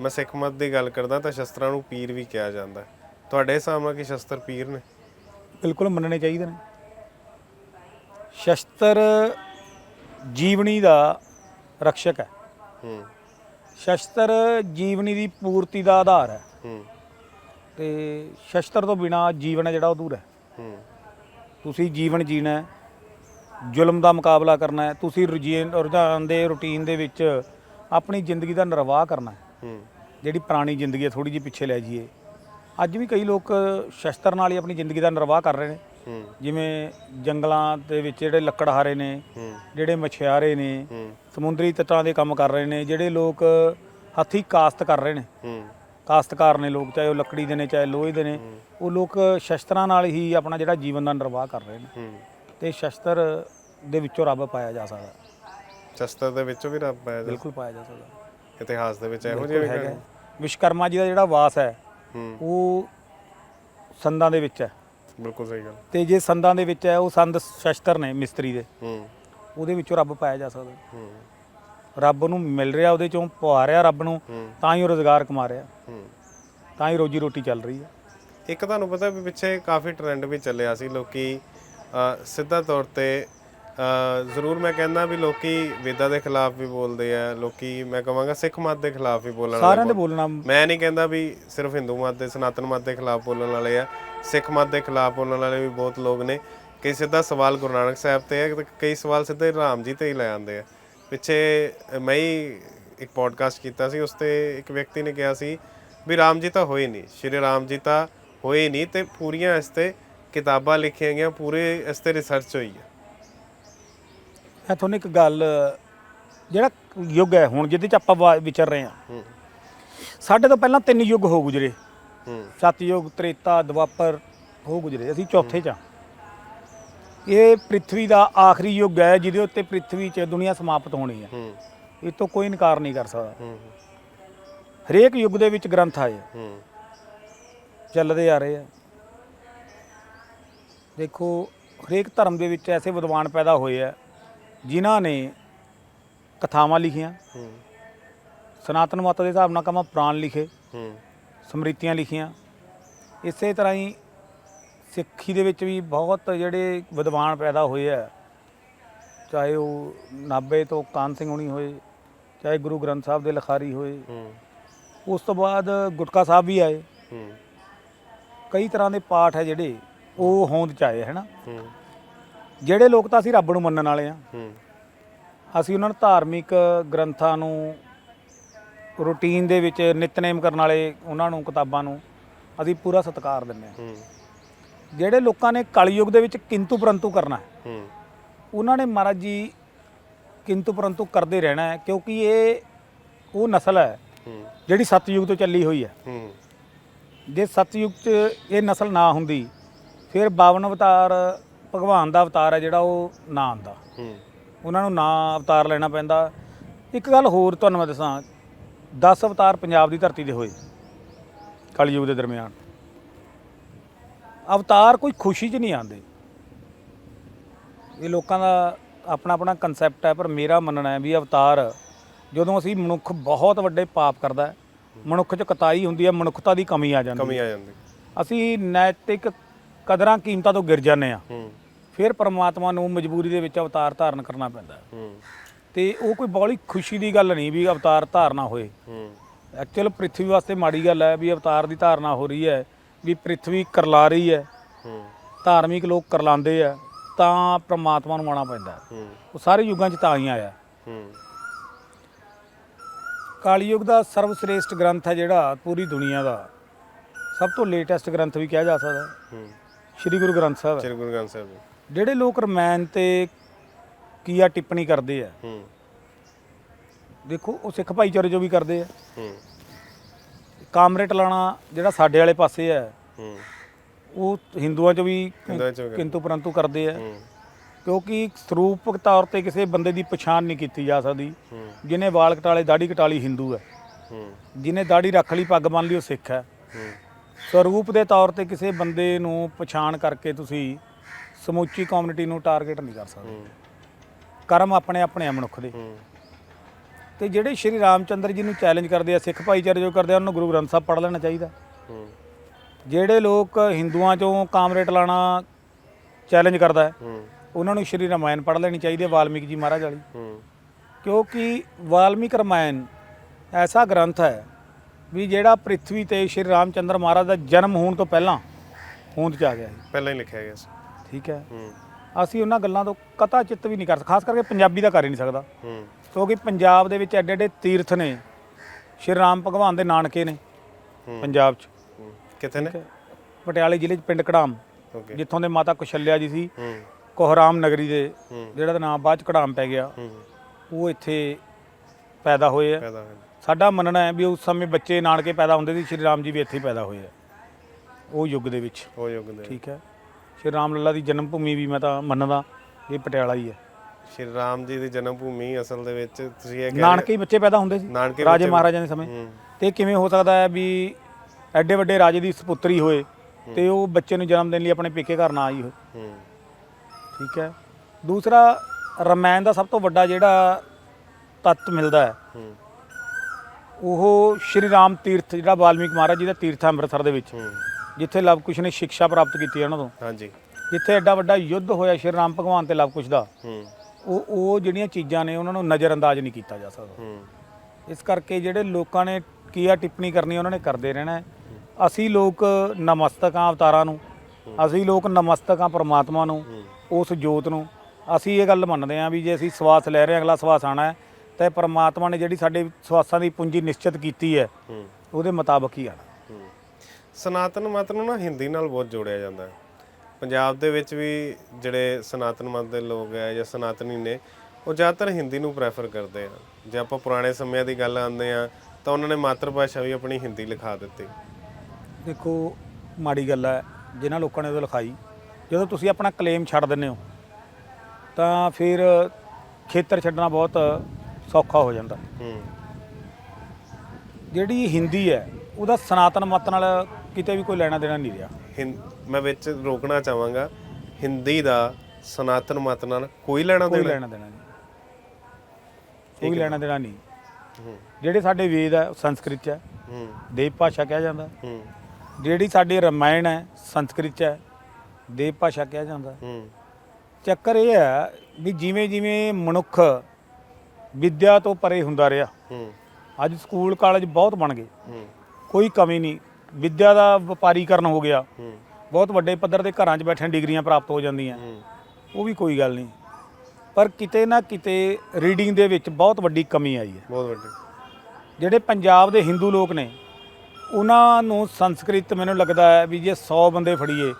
ਮੈਂ ਸਿੱਖ ਮਤ ਦੀ ਗੱਲ ਕਰਦਾ ਤਾਂ ਸ਼ਸਤਰਾਂ ਨੂੰ ਪੀਰ ਵੀ ਕਿਹਾ ਜਾਂਦਾ ਹੈ। ਤੁਹਾਡੇ ਹਿਸਾਬ ਨਾਲ ਕੀ ਸ਼ਸਤਰ ਪੀਰ ਨੇ? ਬਿਲਕੁਲ ਮੰਨਣੇ ਚਾਹੀਦੇ ਨੇ। ਸ਼ਸਤਰ ਜੀਵਨੀ ਦਾ ਰਕਸ਼ਕ ਹੈ। ਹੂੰ। ਸ਼ਸਤਰ ਜੀਵਨੀ ਦੀ ਪੂਰਤੀ ਦਾ ਆਧਾਰ ਹੈ। ਹੂੰ। ਤੇ ਸ਼ਸਤਰ ਤੋਂ ਬਿਨਾ ਜੀਵਨ ਹੈ ਜਿਹੜਾ ਉਹ ਅਧੂਰਾ ਹੈ। ਹੂੰ। ਤੁਸੀਂ ਜੀਵਨ ਜੀਣਾ ਹੈ ਜ਼ੁਲਮ ਦਾ ਮੁਕਾਬਲਾ ਕਰਨਾ ਹੈ ਤੁਸੀਂ ਰੁਝੇਨ ਰੁਝਾਨ ਦੇ ਰੁਟੀਨ ਦੇ ਵਿੱਚ ਆਪਣੀ ਜ਼ਿੰਦਗੀ ਦਾ ਨਿਰਵਾਹ ਕਰਨਾ ਹੈ ਹੂੰ। ਜਿਹੜੀ ਪੁਰਾਣੀ ਜ਼ਿੰਦਗੀ ਹੈ ਥੋੜੀ ਜਿਹੀ ਪਿੱਛੇ ਲੈ ਜਾਈਏ। ਅੱਜ ਵੀ ਕਈ ਲੋਕ ਸ਼ਸਤਰ ਨਾਲ ਹੀ ਆਪਣੀ ਜ਼ਿੰਦਗੀ ਦਾ ਨਿਰਵਾਹ ਕਰ ਰਹੇ ਨੇ। ਜਿਵੇਂ ਜੰਗਲਾਂ ਦੇ ਵਿੱਚ ਜਿਹੜੇ ਲੱਕੜਹਾਰੇ ਨੇ ਜਿਹੜੇ ਮਛਿਆਰੇ ਨੇ ਸਮੁੰਦਰੀ ਤੱਟਾਂ ਦੇ ਕੰਮ ਕਰ ਰਹੇ ਨੇ ਜਿਹੜੇ ਲੋਕ ਹੱਥੀਂ ਕਾਸਤ ਕਰ ਰਹੇ ਨੇ। ਕਾਸਤਕਾਰ ਨੇ ਲੋਕ ਚਾਹੇ ਉਹ ਲੱਕੜੀ ਦੇ ਨੇ ਚਾਹੇ ਲੋਹੇ ਦੇ ਨੇ ਉਹ ਲੋਕ ਸ਼ਸਤਰਾਂ ਨਾਲ ਹੀ ਆਪਣਾ ਜਿਹੜਾ ਜੀਵਨ ਦਾ ਨਿਰਵਾਹ ਕਰ ਰਹੇ ਨੇ। ਤੇ ਸ਼ਸਤਰ ਦੇ ਵਿੱਚੋਂ ਰੱਬ ਪਾਇਆ ਜਾ ਸਕਦਾ। ਸ਼ਸਤਰ ਦੇ ਵਿੱਚੋਂ ਵੀ ਰੱਬ ਬਿਲਕੁਲ ਪਾਇਆ ਜਾ ਸਕਦਾ। ਇਤਿਹਾਸ ਦੇ ਵਿੱਚ ਇਹੋ ਜਿਹੇ ਵੀ ਹੈਗਾ। ਵਿਸ਼ਕਰਮਾ ਜੀ ਦਾ ਜਿਹੜਾ ਵਾਸ ਹੈ ਹੂੰ। ਉਹ ਸੰਦਾਂ ਦੇ ਵਿੱਚ ਹੈ। ਬਿਲਕੁਲ ਸਹੀ ਗੱਲ। ਤੇ ਜੇ ਸੰਦਾਂ ਦੇ ਵਿੱਚ ਹੈ ਉਹ ਸੰਦ ਸ਼ਸਤਰ ਨੇ ਮਿਸਤਰੀ ਦੇ। ਹੂੰ। ਉਹਦੇ ਵਿੱਚੋਂ ਰੱਬ ਪਾਇਆ ਜਾ ਸਕਦਾ। ਹੂੰ। ਰੱਬ ਨੂੰ ਮਿਲ ਰਿਹਾ ਉਹਦੇ ਚੋਂ ਪਵਾ ਰਿਹਾ ਰੱਬ ਨੂੰ ਹੂੰ। ਤਾਂ ਹੀ ਉਹ ਰੋਜ਼ਗਾਰ ਕਮਾ ਰਿਹਾ। ਹੂੰ। ਤਾਂ ਹੀ ਰੋਜੀ ਰੋਟੀ ਚੱਲ ਰਹੀ ਹੈ। ਇੱਕ ਤੁਹਾਨੂੰ ਪਤਾ ਵੀ ਪਿੱਛੇ ਕਾਫੀ ਟ੍ਰੈਂਡ ਵੀ ਚੱਲਿਆ ਸੀ ਲੋਕੀ ਸਿੱਧਾ ਤੌਰ ਤੇ ਜ਼ਰੂਰ ਮੈਂ ਕਹਿੰਦਾ ਵੀ ਲੋਕੀ ਵੇਦਾਂ ਦੇ ਖਿਲਾਫ ਵੀ ਬੋਲਦੇ ਆ ਲੋਕੀ ਮੈਂ ਕਹਾਂਗਾ ਸਿੱਖ ਮਤ ਦੇ ਖਿਲਾਫ ਵੀ ਬੋਲਣ ਵਾਲੇ ਸਾਰਿਆਂ ਦੇ ਬੋਲਣਾ ਮੈਂ ਨਹੀਂ ਕਹਿੰਦਾ ਵੀ ਸਿਰਫ ਹਿੰਦੂ ਮਤ ਦੇ ਸਨਾਤਨ ਮਤ ਦੇ ਖਿਲਾਫ ਬੋਲਣ ਵਾਲੇ ਆ ਸਿੱਖ ਮਤ ਦੇ ਖਿਲਾਫ ਬੋਲਣ ਵਾਲੇ ਵੀ ਬਹੁਤ ਲੋਕ ਨੇ। ਕਈ ਸਿੱਧਾ ਸਵਾਲ ਗੁਰੂ ਨਾਨਕ ਸਾਹਿਬ ਤੇ ਹੈ ਕਈ ਸਵਾਲ ਸਿੱਧੇ ਰਾਮ ਜੀ ਤੇ ਹੀ ਲੈ ਆਉਂਦੇ ਆ। ਪਿੱਛੇ ਮੈਂ ਹੀ ਇੱਕ ਪੋਡਕਾਸਟ ਕੀਤਾ ਸੀ ਉਸ ਤੇ ਇੱਕ ਵਿਅਕਤੀ ਨੇ ਕਿਹਾ ਸੀ ਵੀ ਰਾਮ ਜੀ ਤਾਂ ਹੋਏ ਨਹੀਂ ਸ਼੍ਰੀ ਰਾਮ ਜੀ ਤਾਂ ਹੋਏ ਨਹੀਂ ਤੇ ਪੂਰੀਆਂ ਇਸ ਤੇ ਕਿਤਾਬਾਂ ਲਿਖੀਆਂ ਗਈਆਂ ਪੂਰੇ ਇਸ ਤੇ ਰਿਸਰਚ ਹੋਈ ਹੈ ਮੈਂ ਤੁਹਾਨੂੰ ਇੱਕ ਗੱਲ ਜਿਹੜਾ ਯੁੱਗ ਹੈ ਹੁਣ ਜਿਹਦੇ ਚ ਆਪਾਂ ਵਾ- ਵਿਚਰ ਰਹੇ ਹਾਂ। ਸਾਡੇ ਤੋਂ ਪਹਿਲਾਂ ਤਿੰਨ ਯੁੱਗ ਹੋ ਗੁਜਰੇ। ਸਤਯੁਗ ਤ੍ਰੇਤਾ ਦਵਾਪਰ ਹੋ ਗੁਜਰੇ। ਅਸੀਂ ਚੌਥੇ ਚ ਹਾਂ। ਇਹ ਪ੍ਰithvi ਦਾ ਆਖਰੀ ਯੁੱਗ ਹੈ ਜਿਹਦੇ ਉੱਤੇ ਪ੍ਰithvi 'ਚ ਦੁਨੀਆ ਸਮਾਪਤ ਹੋਣੀ ਹੈ। ਹੂੰ। ਇਹ ਤੋਂ ਕੋਈ ਇਨਕਾਰ ਨਹੀਂ ਕਰ ਸਕਦਾ। ਹੂੰ। ਹਰੇਕ ਯੁੱਗ ਦੇ ਵਿੱਚ ਗ੍ਰੰਥ ਆਏ ਆ, ਹੂੰ। ਚੱਲਦੇ ਆ ਰਹੇ ਆ। ਦੇਖੋ ਹਰੇਕ ਧਰਮ ਦੇ ਵਿੱਚ ਐਸੇ ਵਿਦਵਾਨ ਪੈਦਾ ਹੋਏ ਆ ਜਿਨ੍ਹਾਂ ਨੇ ਕਥਾਵਾਂ ਲਿਖੀਆਂ ਹੂੰ। ਸਨਾਤਨ ਮਤ ਦੇ ਹਿਸਾਬ ਨਾਲ ਕਮਾ ਪ੍ਰਾਨ ਲਿਖੇ ਹੂੰ। ਸਮ੍ਰਿਤੀਆਂ ਲਿਖੀਆਂ। ਇਸੇ ਤਰ੍ਹਾਂ ਹੀ ਸਿੱਖੀ ਦੇ ਵਿੱਚ ਵੀ ਬਹੁਤ ਜਿਹੜੇ ਵਿਦਵਾਨ ਪੈਦਾ ਹੋਏ ਆ ਚਾਹੇ ਉਹ ਨਾਭੇ ਤੋਂ ਕਾਨ ਸਿੰਘ ਹੁਣੀ ਹੋਏ ਚਾਹੇ ਗੁਰੂ ਗ੍ਰੰਥ ਸਾਹਿਬ ਦੇ ਲਖਾਰੀ ਹੋਏ। ਹੂੰ। ਉਸ ਤੋਂ ਬਾਅਦ ਗੁਟਕਾ ਸਾਹਿਬ ਵੀ ਆਏ। ਹੂੰ। ਕਈ ਤਰ੍ਹਾਂ ਦੇ ਪਾਠ ਹੈ ਜਿਹੜੇ ਉਹ ਹੋਂਦ ਚ ਆਏ ਹੈਨਾ ਹੂੰ। ਜਿਹੜੇ ਲੋਕ ਤਾਂ ਅਸੀਂ ਰੱਬ ਨੂੰ ਮੰਨਣ ਵਾਲੇ ਆ। ਹੂੰ। ਅਸੀਂ ਉਹਨਾਂ ਨੂੰ ਧਾਰਮਿਕ ਗ੍ਰੰਥਾਂ ਨੂੰ ਰੂਟੀਨ ਦੇ ਵਿੱਚ ਨਿਤਨੇਮ ਕਰਨ ਵਾਲੇ ਉਹਨਾਂ ਨੂੰ ਕਿਤਾਬਾਂ ਨੂੰ ਅਸੀਂ ਪੂਰਾ ਸਤਿਕਾਰ ਦਿੰਦੇ ਹਾਂ ਹੂੰ। ਜਿਹੜੇ ਲੋਕਾਂ ਨੇ ਕਲਯੁਗ ਦੇ ਵਿੱਚ ਕਿੰਤੂ ਪਰੰਤੂ ਕਰਨਾ ਹੈ ਹੂੰ। ਉਹਨਾਂ ਨੇ ਮਹਾਰਾਜ ਜੀ ਕਿੰਤੂ ਪਰੰਤੂ ਕਰਦੇ ਰਹਿਣਾ ਹੈ ਕਿਉਂਕਿ ਇਹ ਉਹ ਨਸਲ ਹੈ ਹੂੰ। ਜਿਹੜੀ ਸਤਯੁਗ ਤੋਂ ਚੱਲੀ ਹੋਈ ਹੈ। ਹੂੰ। ਜੇ ਸਤਯੁਗ 'ਚ ਇਹ ਨਸਲ ਨਾ ਹੁੰਦੀ ਫਿਰ 52 ਅਵਤਾਰ ਭਗਵਾਨ ਦਾ ਅਵਤਾਰ ਹੈ ਜਿਹੜਾ ਉਹ ਨਾ ਆਉਂਦਾ ਹੂੰ। ਉਹਨਾਂ ਨੂੰ ਨਾ ਅਵਤਾਰ ਲੈਣਾ ਪੈਂਦਾ। ਇੱਕ ਗੱਲ ਹੋਰ ਤੁਹਾਨੂੰ ਮੈਂ ਦੱਸਾਂ 10 ਅਵਤਾਰ ਪੰਜਾਬ ਦੀ ਧਰਤੀ ਤੇ ਹੋਏ ਕਲਯੁਗ ਦੇ ਦਰਮਿਆਨ। ਅਵਤਾਰ ਕੋਈ ਖੁਸ਼ੀ 'ਚ ਨਹੀਂ ਆਉਂਦੇ। ਇਹ ਲੋਕਾਂ ਦਾ ਆਪਣਾ ਆਪਣਾ ਕਨਸੈਪਟ ਹੈ ਪਰ ਮੇਰਾ ਮੰਨਣਾ ਹੈ ਵੀ ਅਵਤਾਰ ਜਦੋਂ ਅਸੀਂ ਮਨੁੱਖ ਬਹੁਤ ਵੱਡੇ ਪਾਪ ਕਰਦਾ ਹੈ ਮਨੁੱਖ 'ਚ ਕਤਾਈ ਹੁੰਦੀ ਹੈ ਮਨੁੱਖਤਾ ਦੀ ਕਮੀ ਆ ਜਾਂਦੀ ਕਮੀ ਆ ਜਾਂਦੀ। ਅਸੀਂ ਨੈਤਿਕ ਕਦਰਾਂ ਕੀਮਤਾਂ ਤੋਂ ਗਿਰ ਜਾਂਦੇ ਆ। ਹੂੰ। ਫਿਰ ਪਰਮਾਤਮਾ ਨੂੰ ਮਜਬੂਰੀ ਦੇ ਵਿੱਚ ਅਵਤਾਰ ਧਾਰਨ ਕਰਨਾ ਪੈਂਦਾ। ਹੈ। ਹੂੰ ਤੇ ਉਹ ਕੋਈ ਬੜੀ ਖੁਸ਼ੀ ਦੀ ਗੱਲ ਨਹੀਂ ਵੀ ਅਵਤਾਰ ਧਾਰਨਾ ਹੋਏ। ਹੂੰ। ਐਕਚੁਅਲ ਪ੍ਰithvi ਵਾਸਤੇ ਮਾੜੀ ਗੱਲ ਹੈ ਵੀ ਅਵਤਾਰ ਦੀ ਧਾਰਨਾ ਹੋ ਰਹੀ ਹੈ ਵੀ ਪ੍ਰithvi ਕਰਲਾ ਰਹੀ ਹੈ। ਹੂੰ। ਧਾਰਮਿਕ ਲੋਕ ਕਰਲਾਉਂਦੇ ਆ ਤਾਂ ਪ੍ਰਮਾਤਮਾ ਨੂੰ ਮਾਣਾ ਪੈਂਦਾ। ਹੈ। ਹੂੰ ਉਹ ਸਾਰੇ ਯੁੱਗਾਂ 'ਚ ਤਾਂ ਹੀ ਆਇਆ। ਹੂੰ। ਕਾਲਯੁਗ ਦਾ ਸਰਵਸ਼੍ਰੇਸ਼ਟ ਗ੍ਰੰਥ ਹੈ ਜਿਹੜਾ ਪੂਰੀ ਦੁਨੀਆ ਦਾ ਸਭ ਤੋਂ ਲੇਟੈਸਟ ਗ੍ਰੰਥ ਵੀ ਕਿਹਾ ਜਾ ਸਕਦਾ। ਹੈ ਹੂੰ। ਸ੍ਰੀ ਗੁਰੂ ਗ੍ਰੰਥ ਸਾਹਿਬ ਹੈ। ਸ੍ਰੀ ਗੁਰੂ ਗ੍ਰੰਥ ਸਾਹਿਬ ਜੀ। ਜਿਹੜੇ ਲੋਕ ਰਮਾਇਣ ਤੇ ਕੀਆ ਟਿੱਪਣੀ ਕਰਦੇ ਆ? ਹੂੰ। ਦੇਖੋ ਉਹ ਸਿੱਖ ਭਾਈਚਾਰੇ ਜੋ ਵੀ ਕਰਦੇ ਆ। ਹੂੰ। ਕਾਮਰੇਟ ਲਾਣਾ ਜਿਹੜਾ ਸਾਡੇ ਵਾਲੇ ਪਾਸੇ ਹੈ ਹੂੰ। ਉਹ ਹਿੰਦੂਆਂ 'ਚ ਵੀ ਹਿੰਦੂਆਂ 'ਚ ਵੀ ਕਰਦੇ। ਕਿੰਤੂ ਪਰੰਤੂ ਕਰਦੇ ਆ। ਹੂੰ। ਕਿਉਂਕਿ ਸਰੂਪਕ ਤੌਰ ਤੇ ਕਿਸੇ ਬੰਦੇ ਦੀ ਪਛਾਣ ਨਹੀਂ ਕੀਤੀ ਜਾ ਸਕਦੀ। ਹੂੰ। ਜਿਹਨੇ ਵਾਲ ਕਟਾਲੇ ਦਾੜੀ ਕਟਾਲੀ ਹਿੰਦੂ ਹੈ। ਹੂੰ। ਜਿਹਨੇ ਦਾੜੀ ਰੱਖ ਲਈ ਪੱਗ ਬੰਨ ਲਈ ਉਹ ਸਿੱਖ ਹੈ। ਹੂੰ। ਸਰੂਪ ਦੇ ਤੌਰ ਤੇ ਕਿਸੇ ਬੰਦੇ ਨੂੰ ਪਛਾਣ ਕਰਕੇ ਤੁਸੀਂ ਸਮੁੱਚੀ ਕਮਿਊਨਿਟੀ ਨੂੰ ਟਾਰਗੇਟ ਨਹੀਂ ਕਰ ਸਕਦੇ। ਕਰਮ ਆਪਣੇ ਆਪਣੇ ਆ ਮਨੁੱਖ ਦੇ। ਤੇ ਜਿਹੜੇ ਸ਼੍ਰੀ ਰਾਮਚੰਦਰ ਜੀ ਨੂੰ ਚੈਲੰਜ ਕਰਦੇ ਆ ਸਿੱਖ ਭਾਈਚਾਰੇ ਜੋ ਕਰਦੇ ਆ ਉਹਨਾਂ ਨੂੰ ਗੁਰੂ ਗ੍ਰੰਥ ਸਾਹਿਬ ਪੜ੍ਹ ਲੈਣਾ ਚਾਹੀਦਾ। ਜਿਹੜੇ ਲੋਕ ਹਿੰਦੂਆਂ ਚੋਂ ਕਾਮਰੇਟ ਲਾਣਾ ਚੈਲੰਜ ਕਰਦਾ ਹੈ ਉਹਨਾਂ ਨੂੰ ਸ਼੍ਰੀ ਰਾਮਾਇਣ ਪੜ੍ਹ ਲੈਣੀ ਚਾਹੀਦੀ ਹੈ ਵਾਲਮੀਕ ਜੀ ਮਹਾਰਾਜ ਵਾਲੀ। ਕਿਉਂਕਿ ਵਾਲਮੀਕ ਰਾਮਾਇਣ ਐਸਾ ਗ੍ਰੰਥ ਹੈ ਵੀ ਜਿਹੜਾ ਪ੍ਰਿਥਵੀ ਤੇ ਸ਼੍ਰੀ ਰਾਮਚੰਦਰ ਮਹਾਰਾਜ ਦਾ ਜਨਮ ਹੋਣ ਤੋਂ ਪਹਿਲਾਂ ਹੋਂਦ ਚ ਆ ਗਿਆ ਸੀ। ਪਹਿਲਾਂ ਹੀ ਲਿਖਿਆ ਗਿਆ ਸੀ। ਠੀਕ ਹੈ। ਹੂੰ। ਅਸੀਂ ਉਹਨਾਂ ਗੱਲਾਂ ਤੋਂ ਕਤਾ ਚਿੱਤ ਵੀ ਨਹੀਂ ਕਰ ਖਾਸ ਕਰਕੇ ਪੰਜਾਬੀ ਦਾ ਕਰ ਹੀ ਨਹੀਂ ਸਕਦਾ। ਹੂੰ। ਕਿਉਂਕਿ ਪੰਜਾਬ ਦੇ ਵਿੱਚ ਐਡੇ ਐਡੇ ਤੀਰਥ ਨੇ। ਸ਼੍ਰੀ ਰਾਮ ਭਗਵਾਨ ਦੇ ਨਾਨਕੇ ਨੇ। ਪੰਜਾਬ 'ਚ। ਕਿੱਥੇ ਨੇ? ਪਟਿਆਲੇ ਜ਼ਿਲ੍ਹੇ 'ਚ ਪਿੰਡ ਕੜਾਮ ਜਿੱਥੋਂ ਦੇ ਮਾਤਾ ਕੁਸ਼ਲਿਆ ਜੀ ਸੀ। ਕੋਹਰਾਮ ਨਗਰੀ ਦੇ। ਜਿਹੜਾ ਦਾ ਨਾਮ ਬਾਅਦ ਚ ਕੜਾਮ ਪੈ ਗਿਆ। ਉਹ ਇੱਥੇ ਪੈਦਾ ਹੋਏ ਆ। ਸਾਡਾ ਮੰਨਣਾ ਹੈ ਵੀ ਉਸ ਸਮੇਂ ਬੱਚੇ ਨਾਨਕੇ ਪੈਦਾ ਹੁੰਦੇ ਸੀ ਸ਼੍ਰੀ ਰਾਮ ਜੀ ਵੀ ਇੱਥੇ ਹੀ ਪੈਦਾ ਹੋਏ ਆ। ਉਹ ਯੁੱਗ ਦੇ ਵਿੱਚ। ਉਹ ਯੁੱਗ ਦੇ ਠੀਕ ਹੈ। ਸ਼੍ਰੀ ਰਾਮ ਲੱਲਾ ਦੀ ਜਨਮ ਭੂਮੀ ਵੀ ਮੈਂ ਤਾਂ ਮੰਨਦਾ ਇਹ ਪਟਿਆਲਾ ਹੀ ਹੈ। ਸ਼੍ਰੀ ਰਾਮ ਜੀ ਦੀ ਜਨਮ ਭੂਮੀ ਅਸਲ ਦੇ ਵਿੱਚ ਤੁਸੀਂ ਇਹ ਕਹਿ ਨਾਨਕੇ ਹੀ ਬੱਚੇ ਪੈਦਾ ਹੁੰਦੇ ਸੀ। ਨਾਨਕੇ ਰਾਜੇ ਬੱਚੇ- ਦੇ ਸਮੇਂ। ਹੂੰ। ਤੇ ਕਿਵੇਂ ਹੋ ਸਕਦਾ ਹੈ ਵੀ ਐਡੇ ਵੱਡੇ ਰਾਜੇ ਦੀ ਸੁਪੁੱਤਰੀ ਹੋਏ ਤੇ ਉਹ ਬੱਚੇ ਨੂੰ ਜਨਮ ਦੇਣ ਲਈ ਆਪਣੇ ਪੇਕੇ ਘਰ ਨਾ ਆਈ ਹੋਏ। ਹੂੰ। ਠੀਕ ਹੈ। ਦੂਸਰਾ ਰਮਾਇਣ ਦਾ ਸਭ ਤੋਂ ਵੱਡਾ ਜਿਹੜਾ ਤੱਤ ਮਿਲਦਾ ਹੈ ਹੂੰ। ਉਹ ਸ਼੍ਰੀ ਰਾਮ ਤੀਰਥ ਜਿਹੜਾ ਵਾਲਮੀਕ ਮਹਾਰਾਜ ਜੀ ਦਾ ਤੀਰਥ ਹੈ ਅੰਮ੍ਰਿਤਸਰ ਦੇ ਵਿੱਚ ਜਿੱਥੇ ਲਵ ਕੁਸ਼ ਨੇ ਸਿੱਖਿਆ ਪ੍ਰਾਪਤ ਕੀਤੀ ਹੈ ਉਹਨਾਂ ਤੋਂ। ਹਾਂਜੀ। ਜਿੱਥੇ ਐਡਾ ਵੱਡਾ ਯੁੱਧ ਹੋਇਆ ਸ਼੍ਰੀ ਰਾਮ ਭਗਵਾਨ ਤੇ ਲਵ ਕੁਸ਼ ਦਾ ਉਹ ਉਹ ਜਿਹੜੀਆਂ ਚੀਜ਼ਾਂ ਨੇ ਉਹਨਾਂ ਨੂੰ ਨਜ਼ਰਅੰਦਾਜ਼ ਨਹੀਂ ਕੀਤਾ ਜਾ ਸਕਦਾ। ਇਸ ਕਰਕੇ ਜਿਹੜੇ ਲੋਕਾਂ ਨੇ ਕੀਆ ਟਿੱਪਣੀ ਕਰਨੀ ਉਹਨਾਂ ਨੇ ਕਰਦੇ ਰਹਿਣਾ। ਅਸੀਂ ਲੋਕ ਨਮਸਤਕ ਹਾਂ ਅਵਤਾਰਾਂ ਨੂੰ ਅਸੀਂ ਲੋਕ ਨਮਸਤਕ ਹਾਂ ਪਰਮਾਤਮਾ ਨੂੰ ਉਸ ਜੋਤ ਨੂੰ। ਅਸੀਂ ਇਹ ਗੱਲ ਮੰਨਦੇ ਹਾਂ ਵੀ ਜੇ ਅਸੀਂ ਸਵਾਸ ਲੈ ਰਹੇ ਅਗਲਾ ਸਵਾਸ ਆਣਾ ਹੈ ਤਾਂ ਪਰਮਾਤਮਾ ਨੇ ਜਿਹੜੀ ਸਾਡੇ ਸਵਾਸਾਂ ਦੀ ਪੂੰਜੀ ਨਿਸ਼ਚਿਤ ਕੀਤੀ ਹੈ ਉਹਦੇ ਮੁਤਾਬਕ ਹੀ ਹੂੰ। ਸਨਾਤਨ ਮਤ ਨੂੰ ਨਾ ਹਿੰਦੀ ਨਾਲ ਬਹੁਤ ਜੋੜਿਆ ਜਾਂਦਾ ਹੈ। ਪੰਜਾਬ ਦੇ ਵਿੱਚ ਵੀ ਜਿਹੜੇ ਸਨਾਤਨ ਮਤ ਦੇ ਲੋਕ ਹੈ ਜਾਂ ਸਨਾਤਨੀ ਨੇ ਉਹ ਜ਼ਿਆਦਾਤਰ ਹਿੰਦੀ ਨੂੰ ਪ੍ਰੈਫਰ ਕਰਦੇ ਆ। ਜੇ ਆਪਾਂ ਪੁਰਾਣੇ ਸਮਿਆਂ ਦੀ ਗੱਲ ਆਉਂਦੇ ਆ ਤਾਂ ਉਹਨਾਂ ਨੇ ਮਾਤਰ ਭਾਸ਼ਾ ਵੀ ਆਪਣੀ ਹਿੰਦੀ ਲਿਖਾ ਦਿੱਤੀ। ਦੇਖੋ ਮਾੜੀ ਗੱਲ ਹੈ ਜਿਨ੍ਹਾਂ ਲੋਕਾਂ ਨੇ ਉਹ ਲਿਖਾਈ ਜਦੋਂ ਤੁਸੀਂ ਆਪਣਾ ਕਲੇਮ ਛੱਡ ਦਿੰਦੇ ਹੋ ਤਾਂ ਫਿਰ ਖੇਤਰ ਛੱਡਣਾ ਬਹੁਤ ਸੌਖਾ ਹੋ ਜਾਂਦਾ। ਹੂੰ। ਜਿਹੜੀ ਹਿੰਦੀ ਹੈ ਉਹਦਾ ਸਨਾਤਨ ਮਤ ਨਾਲ ਕਿਤੇ ਵੀ ਕੋਈ ਲੈਣਾ ਦੇਣਾ ਨਹੀਂ ਰਿਹਾ। ਹਿੰ- ਮੈਂ ਵਿੱਚ ਰੋਕਣਾ ਚਾਹਾਂਗਾ ਹਿੰਦੀ ਦਾ ਸਨਾਤਨ ਮਤ ਨਾਲ ਕੋਈ ਲੈਣਾ ਕੋਈ ਦੇਣਾ ਲੈਣਾ ਦੇਣਾ ਨਹੀਂ। ਕੋਈ ਲੈਣਾ ਦੇਣਾ ਨਹੀਂ। ਹੂੰ। ਜਿਹੜੇ ਸਾਡੇ ਵੇਦ ਹੈ ਉਹ ਸੰਸਕ੍ਰਿਤ 'ਚ ਹੈ। ਹੂੰ। ਦੇਵ ਭਾਸ਼ਾ ਕਿਹਾ ਜਾਂਦਾ। ਹੂੰ। ਜਿਹੜੀ ਸਾਡੀ ਰਮਾਇਣ ਹੈ ਸੰਸਕ੍ਰਿਤ 'ਚ ਹੈ ਦੇਵ ਭਾਸ਼ਾ ਕਿਹਾ ਜਾਂਦਾ। ਹੂੰ। ਚੱਕਰ ਇਹ ਹੈ ਵੀ ਜਿਵੇਂ ਜਿਵੇਂ ਮਨੁੱਖ ਵਿਦਿਆ ਤੋਂ ਪਰੇ ਹੁੰਦਾ ਰਿਹਾ। ਹੂੰ। ਅੱਜ ਸਕੂਲ ਕਾਲਜ ਬਹੁਤ ਬਣ ਗਏ। ਹੂੰ। ਕੋਈ ਕਮੀ ਨਹੀਂ। ਵਿਦਿਆ ਦਾ ਵਪਾਰੀਕਰਨ ਹੋ ਗਿਆ। ਹੂੰ। ਬਹੁਤ ਵੱਡੇ ਪੱਧਰ ਤੇ ਘਰਾਂ 'ਚ ਬੈਠੇ ਡਿਗਰੀਆਂ ਪ੍ਰਾਪਤ ਹੋ ਜਾਂਦੀਆਂ। ਹੂੰ। ਉਹ ਵੀ ਕੋਈ ਗੱਲ ਨਹੀਂ। ਪਰ ਕਿਤੇ ਨਾ ਕਿਤੇ ਰੀਡਿੰਗ ਦੇ ਵਿੱਚ ਬਹੁਤ ਵੱਡੀ ਕਮੀ ਆਈ ਹੈ। ਬਹੁਤ ਵੱਡੀ। ਜਿਹੜੇ ਪੰਜਾਬ ਦੇ ਹਿੰਦੂ ਲੋਕ ਨੇ ਉਹਨਾਂ ਨੂੰ ਸੰਸਕ੍ਰਿਤ ਮੈਨੂੰ ਲੱਗਦਾ ਹੈ ਵੀ ਜੇ 100 ਬੰਦੇ ਫੜੀਏ